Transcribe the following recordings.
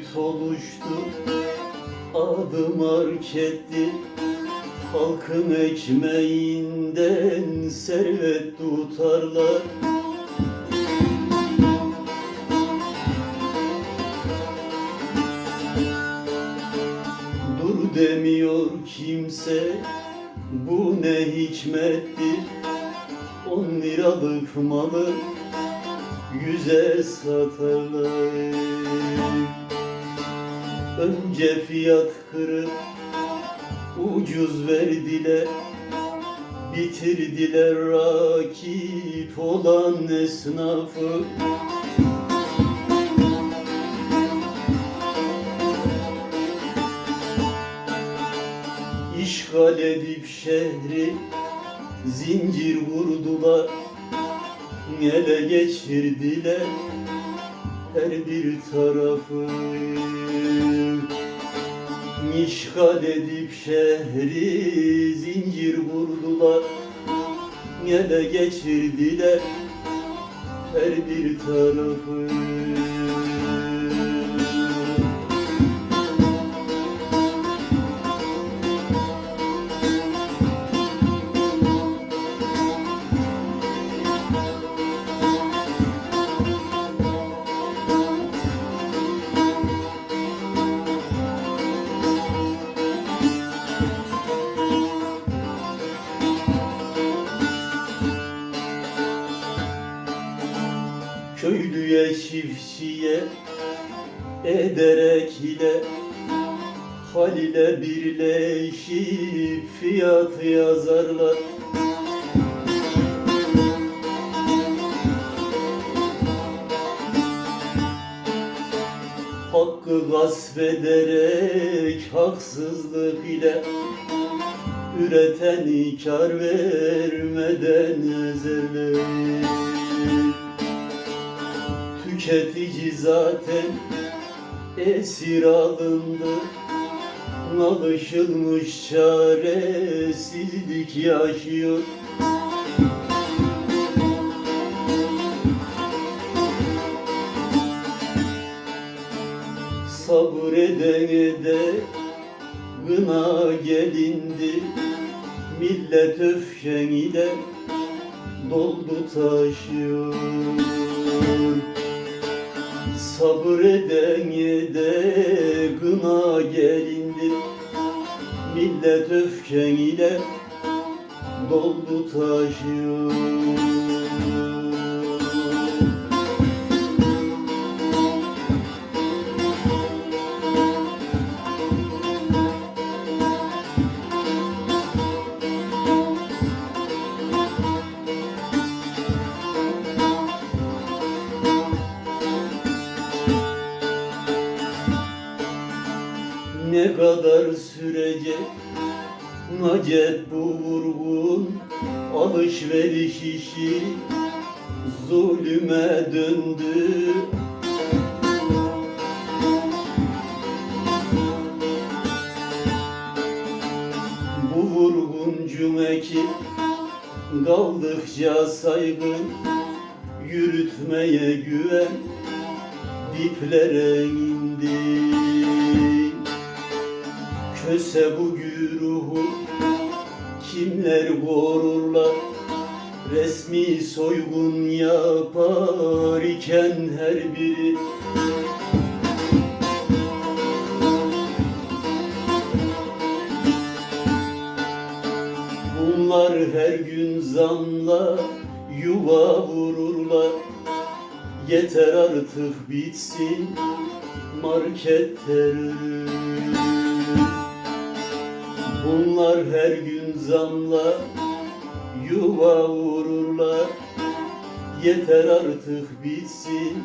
Örgüt oluştu. Adı marketti Halkın ekmeğinden servet tutarlar. Dur demiyor kimse Bu ne hikmettir? On liralık malı Yüze satarlar Önce fiyat kırıp Ucuz verdiler. Bitirdiler rakip olan esnafı. İşgal edip şehri zincir vurdular. Ele geçirdiler her bir tarafı İşgal edip şehri zincir vurdular. Ele geçirdiler her bir tarafı Köylüye çiftçiye ederek ile Halile birleşip fiyat yazarlar. Hakkı gasp ederek haksızlık ile Üreten kar vermeden ezerler Tüketici zaten esir alındı. Alışılmış çaresizlik yaşıyor. Sabredene de gına gelindi. Millet öfken ile doldu taşıyor Sabredene de gına gelindi. Millet öfken ile doldu taşıyor Ne kadar sürecek? Acep bu vurgun Alışveriş işi zulüme döndü. Bu vurgun cümeki kaldıkça saygın Yürütmeye güven diplere indi Köse bu güruhu kimler korurlar Resmi soygun yapar iken her biri. Bunlar her gün zamla yuva vururlar. Yeter artık bitsin market terörü Bunlar her gün zamla yuva vururlar. Yeter artık bitsin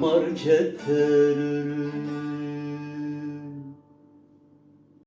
market terörü